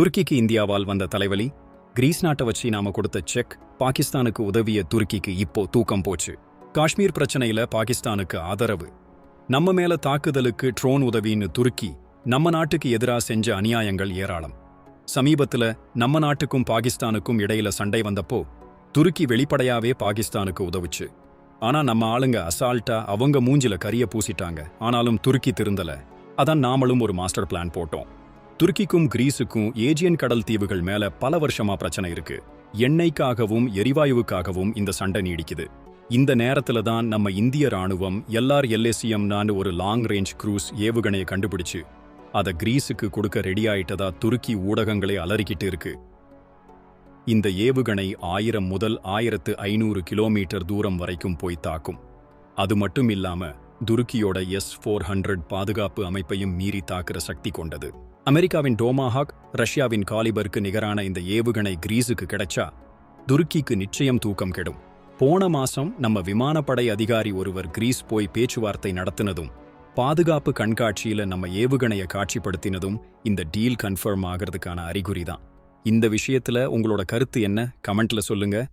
துருக்கிக்கு இந்தியாவால் வந்த தலைவலி கிரீஸ் நாட்டை வச்சு நாம கொடுத்த செக் பாகிஸ்தானுக்கு உதவிய துருக்கிக்கு இப்போ தூக்கம் போச்சு. காஷ்மீர் பிரச்சனையில பாகிஸ்தானுக்கு ஆதரவு. நம்ம மேல தாக்குதலுக்கு ட்ரோன் உதவின்னு துருக்கி நம்ம நாட்டுக்கு எதிரா செஞ்ச அநியாயங்கள் ஏராளம். சமீபத்துல நம்ம நாட்டுக்கும் பாகிஸ்தானுக்கும் இடையில சண்டை வந்தப்போ துருக்கி வெளிப்படையாவே பாகிஸ்தானுக்கு உதவுச்சு. ஆனா நம்ம ஆளுங்க அசால்ட்டா அவங்க மூஞ்சில கரிய பூசிட்டாங்க. ஆனாலும் துருக்கி திருந்தல. அதான் நாமளும் ஒரு மாஸ்டர் பிளான் போட்டோம். துருக்கிக்கும் கிரீஸுக்கும் ஏஜியன் கடல் தீவுகள் மேல பல வருஷமா பிரச்சனை இருக்கு. எண்ணெய்க்காகவும் எரிவாயுவுக்காகவும் இந்த சண்டை நீடிக்குது. இந்த நேரத்துல தான் நம்ம இந்திய ராணுவம் எல்ஆர் நான் ஒரு லாங் ரேஞ்ச் க்ரூஸ் ஏவுகணையை கண்டுபிடிச்சு அதை கிரீஸுக்கு கொடுக்க ரெடி ஆயிட்டதா துருக்கி ஊடகங்களே அலறிக்கிட்டு இருக்கு. இந்த ஏவுகணை ஆயிரம் முதல் ஆயிரத்து ஐநூறு கிலோமீட்டர் தூரம் வரைக்கும் போய் தாக்கும். அது மட்டும் இல்லாம துருக்கியோட எஸ் ஃபோர் ஹண்ட்ரட் பாதுகாப்பு அமைப்பையும் மீறி தாக்குற சக்தி கொண்டது. அமெரிக்காவின் டோமாஹாக் ரஷ்யாவின் காலிபருக்கு நிகரான இந்த ஏவுகணை கிரீஸுக்கு கிடைச்சா துருக்கிக்கு நிச்சயம் தூக்கம் கெடும். போன மாசம் நம்ம விமானப்படை அதிகாரி ஒருவர் கிரீஸ் போய் பேச்சுவார்த்தை நடத்தினதும் பாதுகாப்பு கண்காட்சியில நம்ம ஏவுகணையை காட்சிப்படுத்தினதும் இந்த டீல் கன்ஃபர்ம் ஆகிறதுக்கான அறிகுறி தான் இந்த விஷயத்துல உங்களோட கருத்து என்ன? கமெண்ட்ல சொல்லுங்க.